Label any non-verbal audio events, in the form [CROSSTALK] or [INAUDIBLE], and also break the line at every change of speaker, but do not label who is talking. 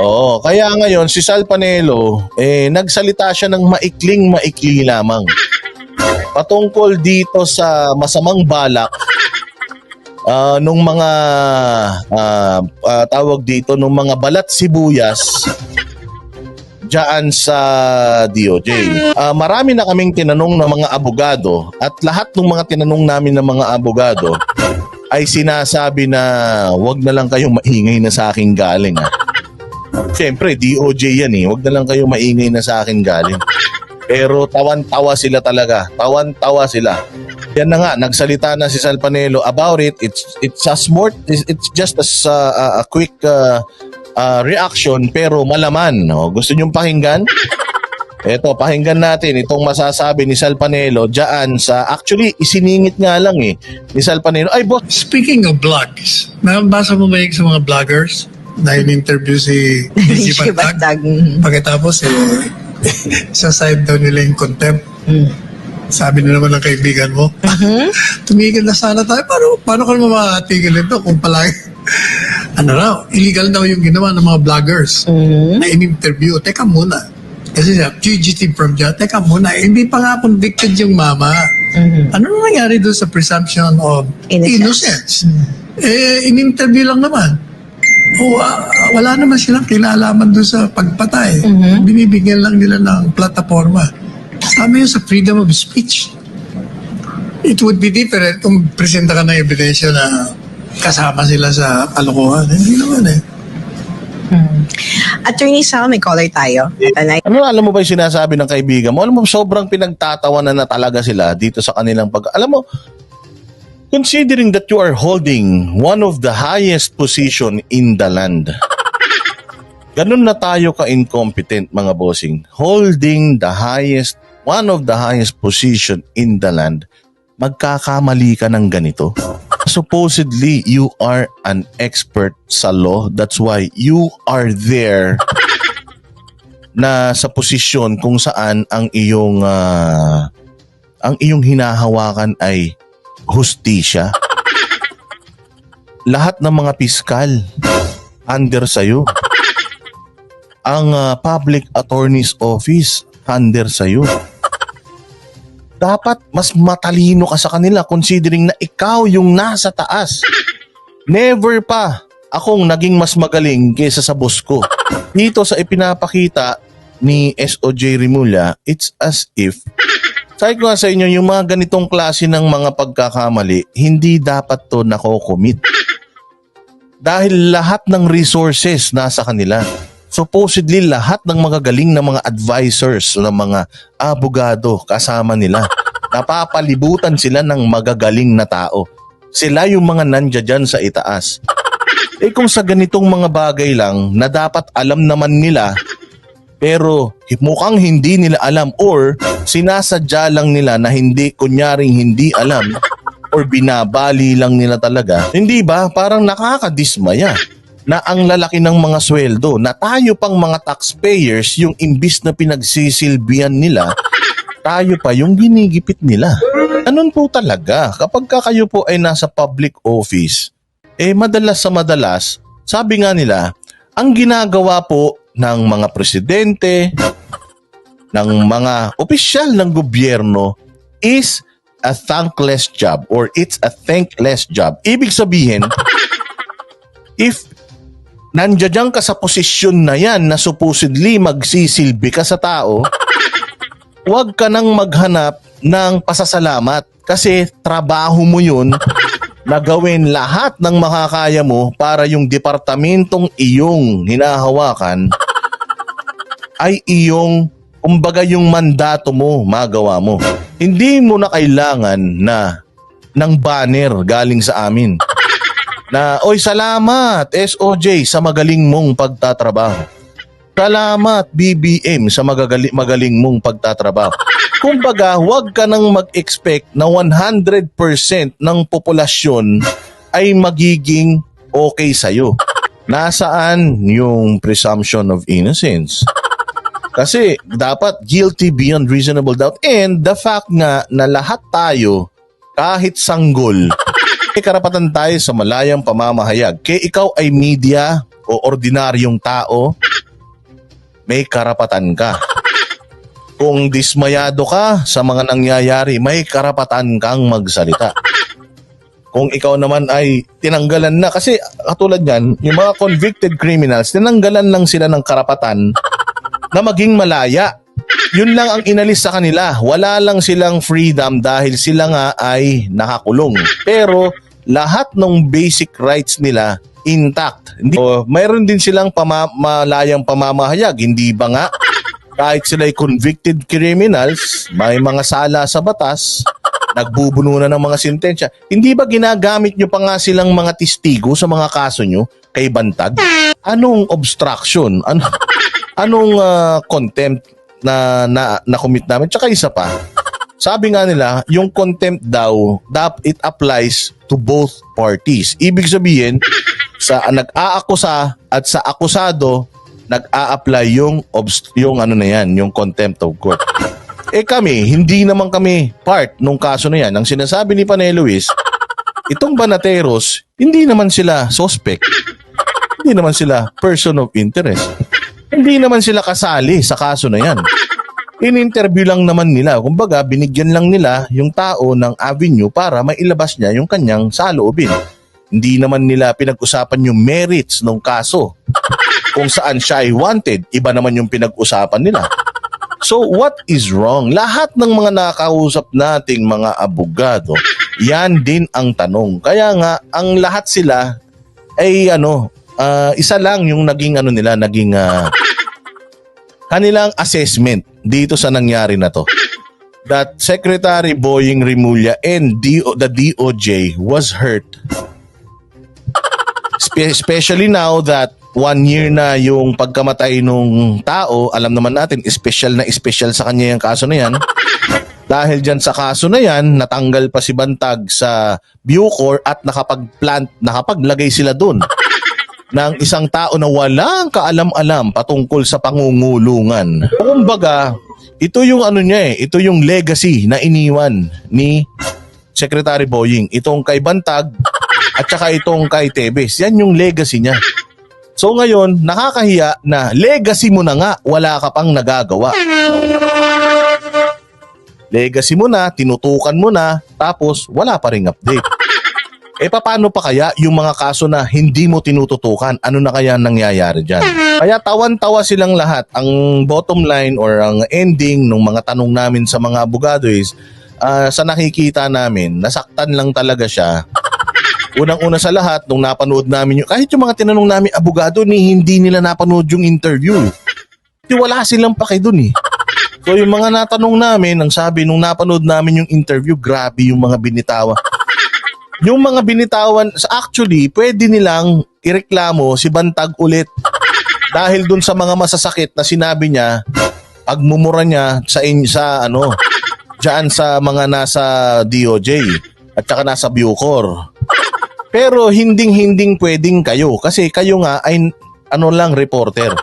Oo, kaya ngayon si Sal Panelo, eh, nagsalita siya ng maikling maikli lamang. Patungkol dito sa masamang balak ah, nung mga ah, ah, tawag dito nung mga balat sibuyas diyan sa DOJ. Ah, marami na kaming tinanong ng mga abogado at lahat ng mga tinanong namin ng mga abogado ay sinasabi na wag na lang kayong maingay na sa akin galing. Ah. Siyempre, DOJ yan eh. Huwag na lang kayo maingay na sa akin galing. Pero tawan-tawa sila talaga. Tawan-tawa sila. Yan na nga, nagsalita na si Sal Panelo about it. It's it's a smart, it's, just a, a, a quick uh, uh, reaction pero malaman. No? Gusto nyong pakinggan? Eto, pakinggan natin itong masasabi ni Sal Panelo dyan sa, actually, isiningit nga lang eh, ni Sal Panelo. Ay, boss,
Speaking of vlogs, nabasa mo ba yung sa mga vloggers na in-interview si [LAUGHS] Gigi Bantag?
Mhm.
Pagkatapos, eh, [LAUGHS] sa side daw nila yung contempt.
Mm.
Sabi na naman ng kaibigan mo, [LAUGHS] tumigil na sana tayo. Paano, paano ka naman makatigil ito kung palagi? ano raw, illegal daw yung ginawa ng mga vloggers
Mhm.
na in-interview. Teka muna. Kasi siya, fugitive from jail. Teka muna, eh, hindi pa nga convicted yung mama.
Mhm.
Ano na nangyari doon sa presumption of
Innocence.
innocence? Eh, in-interview lang naman. O, ah, wala naman silang kinalaman doon sa pagpatay.
Mhm.
Binibigyan lang nila ng plataforma. Tama yun sa freedom of speech. It would be different kung presenta ka ng ebidensya na kasama sila sa kalokohan. Hindi naman eh.
Mhm. Attorney Sal, may caller tayo. Tanay.
Ano alam mo ba yung sinasabi ng kaibigan mo? Alam mo, sobrang pinagtatawanan na talaga sila dito sa kanilang pag... Alam mo, considering that you are holding one of the highest position in the land, [LAUGHS] ganun na tayo ka-incompetent mga bossing. Holding the highest, one of the highest position in the land, magkakamali ka ng ganito. Supposedly, you are an expert sa law. That's why you are there [LAUGHS] na sa posisyon kung saan ang iyong ah, ang iyong hinahawakan ay hustisya. Lahat ng mga piskal under sa iyo. Ang ah, public attorney's office under sa iyo. Dapat mas matalino ka sa kanila considering na ikaw yung nasa taas. Never pa akong naging mas magaling kaysa sa boss ko. Dito sa ipinapakita ni SOJ Rimula, it's as if sabi ko nga sa inyo, yung mga ganitong klase ng mga pagkakamali, hindi dapat to nako-commit. Dahil lahat ng resources nasa kanila. Supposedly lahat ng mga galing na mga advisors ng mga abogado kasama nila. Napapalibutan sila ng magagaling na tao. Sila yung mga nandya dyan sa itaas. Eh kung sa ganitong mga bagay lang na dapat alam naman nila pero mukhang hindi nila alam or sinasadya lang nila na hindi kunyaring hindi alam or binabali lang nila talaga. Hindi ba? Parang nakakadismaya na ang lalaki ng mga sweldo na tayo pang mga taxpayers yung imbis na pinagsisilbihan nila tayo pa yung ginigipit nila. Ganun po talaga. Kapag ka kayo po ay nasa public office, eh madalas sa madalas, sabi nga nila, ang ginagawa po ng mga presidente, ng mga opisyal ng gobyerno is a thankless job or it's a thankless job. Ibig sabihin, if nandiyan ka sa posisyon na yan na supposedly magsisilbi ka sa tao, huwag ka nang maghanap ng pasasalamat kasi trabaho mo yun na gawin lahat ng makakaya mo para yung departamentong iyong hinahawakan ay iyong kumbaga yung mandato mo magawa mo. Hindi mo na kailangan na ng banner galing sa amin [LAUGHS] na oy salamat SOJ sa magaling mong pagtatrabaho. Salamat BBM sa magagali, magaling mong pagtatrabaho. [LAUGHS] Kumbaga, huwag ka nang mag-expect na 100% ng populasyon ay magiging okay sa'yo. [LAUGHS] Nasaan yung presumption of innocence? Kasi dapat guilty beyond reasonable doubt and the fact nga na lahat tayo kahit sanggol [LAUGHS] may karapatan tayo sa malayang pamamahayag. Kaya ikaw ay media, o ordinaryong tao, may karapatan ka. [LAUGHS] Kung dismayado ka sa mga nangyayari, may karapatan kang magsalita. [LAUGHS] Kung ikaw naman ay tinanggalan na, kasi katulad yan, yung mga convicted criminals, tinanggalan lang sila ng karapatan na maging malaya. Yun lang ang inalis sa kanila. Wala lang silang freedom dahil sila nga ay nakakulong. Pero lahat ng basic rights nila intact. Hindi, o, mayroon din silang pama, malayang pamamahayag. Hindi ba nga? Kahit sila ay convicted criminals, may mga sala sa batas, nagbubuno na ng mga sentensya. Hindi ba ginagamit nyo pa nga silang mga testigo sa mga kaso nyo kay Bantag? Anong obstruction? Ano, anong ah, contempt na, na, na commit namin? Tsaka isa pa, sabi nga nila, yung contempt daw, dap, it applies to both parties. Ibig sabihin, sa nag-aakusa at sa akusado, nag-a-apply yung, obst- yung ano na yan, yung contempt of court. Eh kami, hindi naman kami part nung kaso na yan. Ang sinasabi ni Panay Luis, itong Banateros, hindi naman sila suspect. Hindi naman sila person of interest. Hindi naman sila kasali sa kaso na yan. In-interview lang naman nila. Kumbaga, binigyan lang nila yung tao ng avenue para mailabas niya yung kanyang saloobin. Hindi naman nila pinag-usapan yung merits ng kaso. Kung saan siya ay wanted, iba naman yung pinag-usapan nila. So what is wrong? Lahat ng mga nakakausap nating mga abogado, yan din ang tanong. Kaya nga, ang lahat sila ay ano, ah, isa lang yung naging ano nila, naging ah, [LAUGHS] kanilang assessment dito sa nangyari na to. That Secretary Boying Rimulya and DO, the DOJ was hurt. Spe- especially now that one year na yung pagkamatay nung tao, alam naman natin, special na special sa kanya yung kaso na yan. Dahil dyan sa kaso na yan, natanggal pa si Bantag sa Bucor at nakapag-plant, nakapaglagay sila dun ng isang tao na walang kaalam-alam patungkol sa pangungulungan. Kumbaga, ito yung ano niya eh, ito yung legacy na iniwan ni Secretary Boying. Itong kay Bantag at saka itong kay Tebes. Yan yung legacy niya. So ngayon, nakakahiya na legacy mo na nga, wala ka pang nagagawa. Legacy mo na, tinutukan mo na, tapos wala pa ring update. Eh paano pa kaya yung mga kaso na hindi mo tinututukan? Ano na kaya nangyayari dyan? Kaya tawan-tawa silang lahat. Ang bottom line or ang ending ng mga tanong namin sa mga abogado is, ah, sa nakikita namin, nasaktan lang talaga siya Unang-una sa lahat, nung napanood namin yung, kahit yung mga tinanong namin abogado, ni hindi nila napanood yung interview. Kasi wala silang pake dun eh. So yung mga natanong namin, ang sabi nung napanood namin yung interview, grabe yung mga binitawa. Yung mga binitawan, actually, pwede nilang ireklamo si Bantag ulit. Dahil dun sa mga masasakit na sinabi niya, pagmumura niya sa, in, sa ano, dyan sa mga nasa DOJ at saka nasa Bucor. Pero hinding-hinding pwedeng kayo kasi kayo nga ay ano lang reporter.